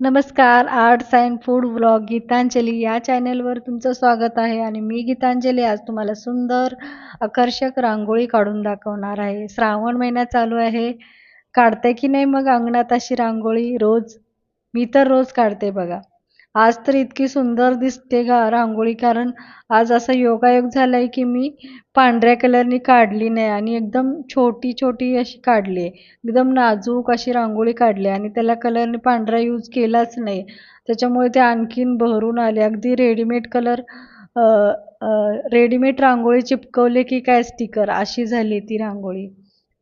नमस्कार arts and food blog Geetanjali. या चॅनलवर तुमचं स्वागत आहे आणि मी गीतांजली. आज तुम्हाला सुंदर आकर्षक रांगोळी काढून दाखवणार आहे. श्रावण महिना चालू आहे. काढते की नाही मग अंगणात अशी रांगोळी? रोज. मी तर रोज काढते बघा. आज तर इतकी सुंदर दिसते गा रांगोळी कारण आज असा योगायोग झाला आहे की मी पांढऱ्या कलरनी काढली नाही आणि एकदम छोटी छोटी अशी काढली आहे. एकदम नाजूक अशी रांगोळी काढली आणि त्याला कलरने पांढरा यूज केलाच नाही. त्याच्यामुळे ते आणखीन बहरून आले. अगदी रेडीमेड कलर रेडीमेड रांगोळी चिपकवले की काय स्टिकर अशी झाली ती रांगोळी.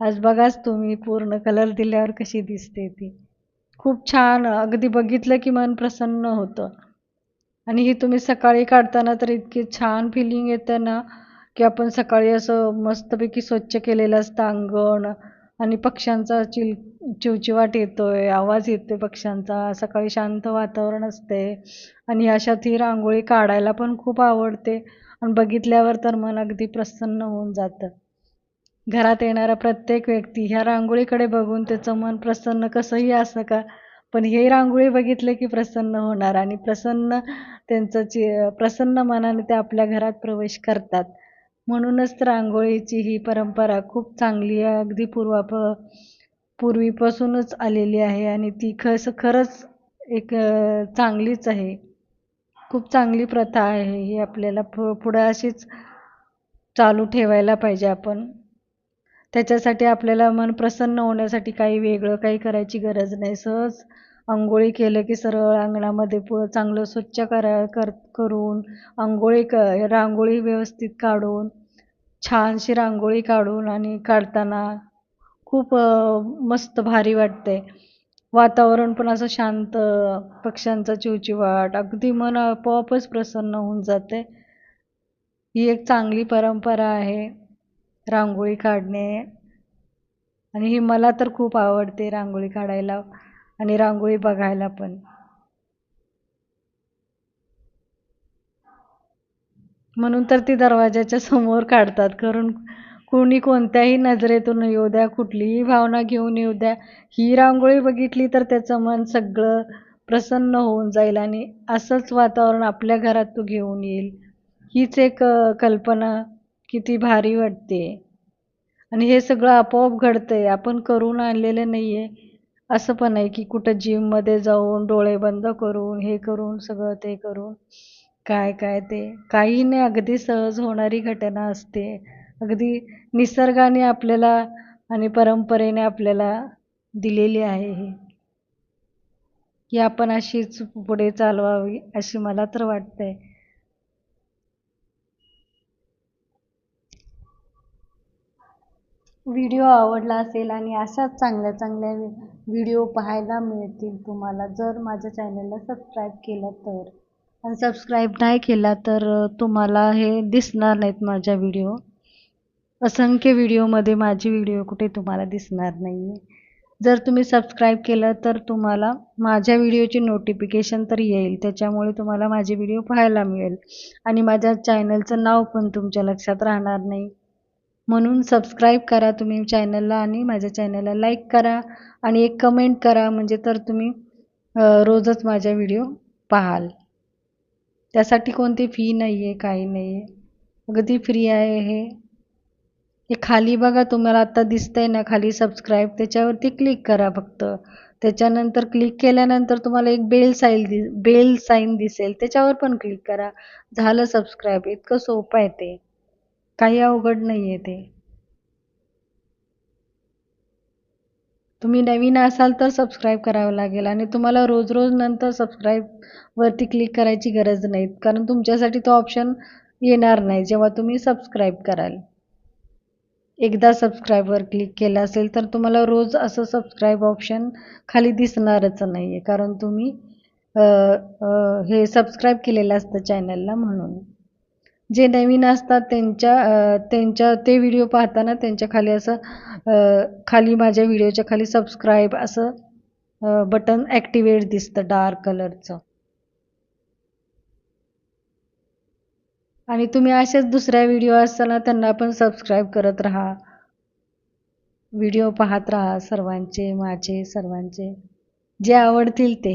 आज बघाच तुम्ही पूर्ण कलर दिल्यावर कशी दिसते ती. खूप छान अगदी बघितलं की मन प्रसन्न होतं. आणि ही तुम्ही सकाळी काढताना तर इतकी छान फिलिंग येतं ना की आपण सकाळी असं मस्तपैकी स्वच्छ केलेलं असतं अंगण आणि पक्ष्यांचा चिल चिवचिवाट येतो आहे आवाज येतोय पक्ष्यांचा सकाळी शांत वातावरण असते. आणि अशात ही रांगोळी काढायला पण खूप आवडते. आणि बघितल्यावर तर मन अगदी प्रसन्न होऊन जातं. घरात येणारा प्रत्येक व्यक्ती ह्या रांगोळीकडे बघून त्याचं मन प्रसन्न कसंही असं का पण हे रांगोळी बघितले की प्रसन्न होणार आणि प्रसन्न त्यांचं चि प्रसन्न मनाने ते आपल्या घरात प्रवेश करतात. म्हणूनच तर रांगोळीची ही परंपरा खूप चांगली आहे. अगदी पूर्वाप पूर्वीपासूनच आलेली आहे आणि ती खस खरंच एक चांगलीच आहे. खूप चांगली प्रथा आहे ही आपल्याला पु पुढं अशीच चालू ठेवायला पाहिजे आपण. त्याच्यासाठी आपल्याला मन प्रसन्न होण्यासाठी काही वेगळं काही करायची गरज नाही. सहज अंघोळी केलं की सरळ अंगणामध्ये प चांगलं स्वच्छ करा कर करून अंघोळी क रांगोळी व्यवस्थित काढून छानशी रांगोळी काढून आणि काढताना खूप मस्त भारी वाटते. वातावरण पण असं शांत पक्ष्यांचा चिवचिवाट अगदी मन आपोआपच प्रसन्न होऊन जाते. ही एक चांगली परंपरा आहे. रांगोळी काढणे. आणि ही मला तर खूप आवडते रांगोळी काढायला आणि रांगोळी बघायला पण. म्हणून तर ती दरवाजाच्या समोर काढतात. कारण कोणी कोणत्याही नजरेतून येऊ द्या कुठलीही भावना घेऊन येऊ द्या. ही रांगोळी बघितली तर त्याचं मन सगळं प्रसन्न होऊन जाईल आणि असंच वातावरण आपल्या घरात तो घेऊन येईल. हीच एक कल्पना किती भारी वाटते आणि हे सगळं आपोआप घडतं आहे आपण करून आणलेलं नाही आहे असं पण आहे की कुठं जिममध्ये जाऊन डोळे बंद करून हे करून सगळं ते करून काय काय ते. काही नाही अगदी सहज होणारी घटना असते. अगदी निसर्गाने आपल्याला आणि परंपरेने आपल्याला दिलेली आहे हे. की आपण अशीच पुढे चालवावी अशी मला तर वाटतंय. व्हिडिओ आवडला असेल आणि अशाच चांगल्या चांगल्या व्हिडिओ पाहायला मिळतील तुम्हाला. जर माझ्या चॅनलला सबस्क्राईब केलं तर आणि सबस्क्राईब नाही केला तर तुम्हाला हे दिसणार नाहीत माझ्या व्हिडिओ असंख्य व्हिडिओमध्ये माझी व्हिडिओ कुठे तुम्हाला दिसणार नाही आहे जर तुम्ही सबस्क्राईब केलं तर तुम्हाला माझ्या व्हिडिओची नोटिफिकेशन तर येईल. त्याच्यामुळे तुम्हाला माझे व्हिडिओ पाहायला मिळेल. आणि माझ्या चॅनलचं नाव पण तुमच्या लक्षात राहणार नाही. म्हणून सबस्क्राईब करा तुम्ही चॅनलला आणि माझ्या चॅनलला लाईक करा आणि एक कमेंट करा म्हणजे तर तुम्ही रोजच माझ्या व्हिडिओ पाहाल. त्यासाठी कोणती फी नाही आहे काही नाही आहे अगदी फ्री आहे हे. हे खाली बघा तुम्हाला आता दिसतंय ना खाली सबस्क्राईब त्याच्यावरती क्लिक करा फक्त. त्याच्यानंतर क्लिक केल्यानंतर तुम्हाला एक बेल साईल दि बेल साईन दिसेल. त्याच्यावर पण क्लिक करा. झालं सबस्क्राईब इतकं सोपं आहे ते. काही अवघड नाही आहे ते. तुम्ही नवीन असाल तर सबस्क्राईब करावं लागेल आणि तुम्हाला रोज रोज नंतर सबस्क्राईबवरती क्लिक करायची गरज नाही कारण तुमच्यासाठी तो ऑप्शन येणार नाही जेव्हा तुम्ही सबस्क्राईब कराल. एकदा सबस्क्राईबवर क्लिक केलं असेल तर तुम्हाला रोज असं सबस्क्राईब ऑप्शन खाली दिसणारच नाही आहे कारण तुम्ही हे सबस्क्राईब केलेलं असतं चॅनलला म्हणून. जे नवीन असतात त्यांच्या त्यांच्या ते व्हिडिओ पाहताना त्यांच्या खाली असं खाली माझ्या व्हिडिओच्या खाली सबस्क्राईब असं बटन ॲक्टिवेट दिसतं डार्क कलरचं आणि तुम्ही असेच दुसऱ्या व्हिडिओ असताना त्यांना पण सबस्क्राईब करत राहा. व्हिडिओ पाहत राहा सर्वांचे माझे सर्वांचे. जे आवडतील ते.